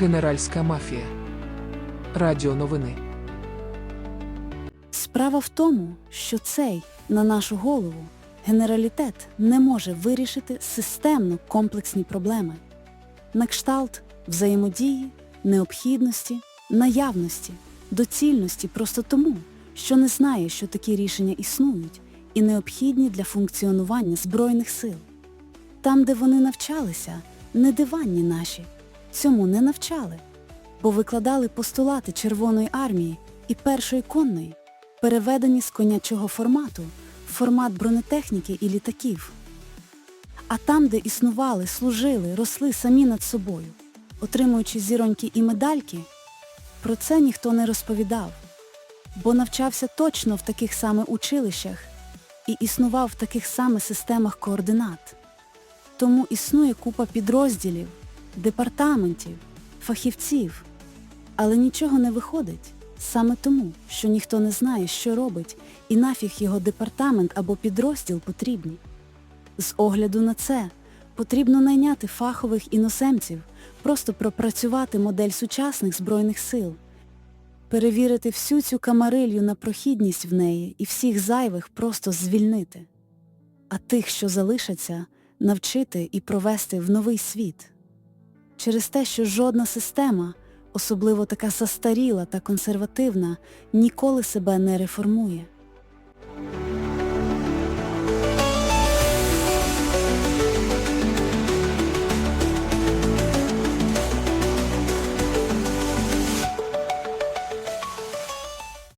Генеральська мафія. Радіо новини. Справа в тому, що цей, на нашу голову, генералітет не може вирішити системно комплексні проблеми. На кшталт взаємодії, необхідності, наявності, доцільності просто тому, що не знає, що такі рішення існують і необхідні для функціонування Збройних сил. Там, де вони навчалися, не диванні наші, цьому не навчали, бо викладали постулати Червоної армії і першої конної, переведені з конячого формату в формат бронетехніки і літаків. А там, де існували, служили, росли самі над собою, отримуючи зіроньки і медальки, про це ніхто не розповідав, бо навчався точно в таких саме училищах і існував в таких саме системах координат. Тому існує купа підрозділів, департаментів, фахівців, але нічого не виходить саме тому, що ніхто не знає, що робить і нафіг його департамент або підрозділ потрібні. З огляду на це потрібно найняти фахових іноземців, просто пропрацювати модель сучасних Збройних сил, перевірити всю цю камарилью на прохідність в неї і всіх зайвих просто звільнити, а тих, що залишаться, навчити і провести в новий світ. Через те, що жодна система, особливо така застаріла та консервативна, ніколи себе не реформує.